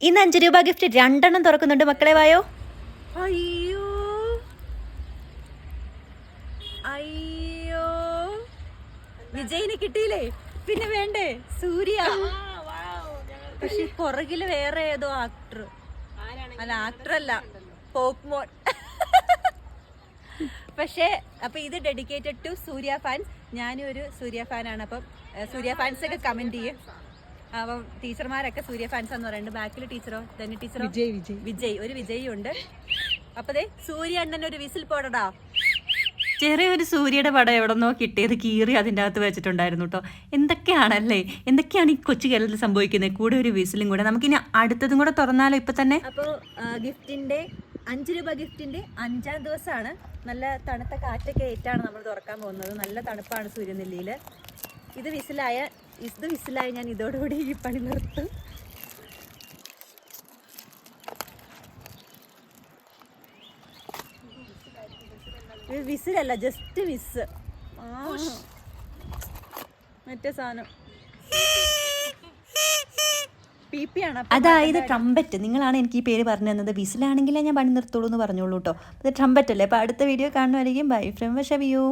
ഇന്ന് അഞ്ച് രൂപ ഗിഫ്റ്റ് രണ്ടെണ്ണം തുറക്കുന്നുണ്ട്. മക്കളെ വായോ? അയ്യോ. അയ്യോ. വിജയിന് കിട്ടിയില്ലേ? പിന്നെ വേണ്ടേ? സൂര്യ. പക്ഷെ പുറകിൽ വേറെ ഏതോ ആക്ടർ അല്ല ആക്ടർ അല്ല. പോപ്പ് മോൺ പക്ഷേ അപ്പൊ ഇത് ഡെഡിക്കേറ്റഡ് ടു സൂര്യ ഫാൻസ് ഞാനും ഒരു സൂര്യ ഫാനാണ് അപ്പം സൂര്യ ഫാൻസ് ഒക്കെ കമന്റ് ചെയ്യും. അപ്പം ടീച്ചർമാരൊക്കെ സൂര്യ ഫാൻസ് എന്ന് പറയുന്നുണ്ട് ബാക്കിൽ ടീച്ചറോ? തന്നെ ടീച്ചറോ? വിജയ് വിജയ്. വിജയ്. ഒരു വിജയ് ഉണ്ട്. അപ്പതേ സൂര്യ അണ്ണൻ ഒരു വിസിൽ പോടടാ. ചെറിയൊരു സൂര്യയുടെ പടം എവിടെന്നോ കിട്ടിയത് കീറി അതിന്റെ അകത്ത് വെച്ചിട്ടുണ്ടായിരുന്നു കേട്ടോ എന്തൊക്കെയാണല്ലേ? എന്തൊക്കെയാണ് ഈ കൊച്ചു കേരളത്തിൽ സംഭവിക്കുന്നത്? കൂടെ ഒരു വിസിലും കൂടെ. നമുക്കിനി അടുത്തതും കൂടെ തുറന്നാലോ ഇപ്പൊ തന്നെ? അപ്പോൾ ഗിഫ്റ്റിന്റെ അഞ്ച് രൂപ ഗിഫ്റ്റിന്റെ അഞ്ചാം ദിവസമാണ്. നല്ല തണുത്ത കാറ്റൊക്കെ ഏറ്റാണ് നമ്മൾ തുറക്കാൻ പോകുന്നത്. നല്ല തണുപ്പാണ് സൂര്യനെല്ലിയിൽ ഇത് വിസിലായ ഇത് വിസിലായ ഞാൻ ഇതോടുകൂടി ഈ പണി നിർത്തും. വിസിലല്ല ജസ്റ്റ് മിസ് മറ്റേ സാധനം. അപ്പൊ അതായത് ട്രംപറ്റ്. നിങ്ങളാണ് എനിക്ക് ഈ പേര് പറഞ്ഞു തന്നത്. വിസിലാണെങ്കിലേ ഞാൻ പണി നിർത്തുള്ളൂ എന്ന് പറഞ്ഞോളൂ കേട്ടോ അത് ട്രംപറ്റ് അല്ലേ അപ്പോൾ അടുത്ത വീഡിയോ കാണുമായിരിക്കും ബൈ ഫ്രം വഷവിയു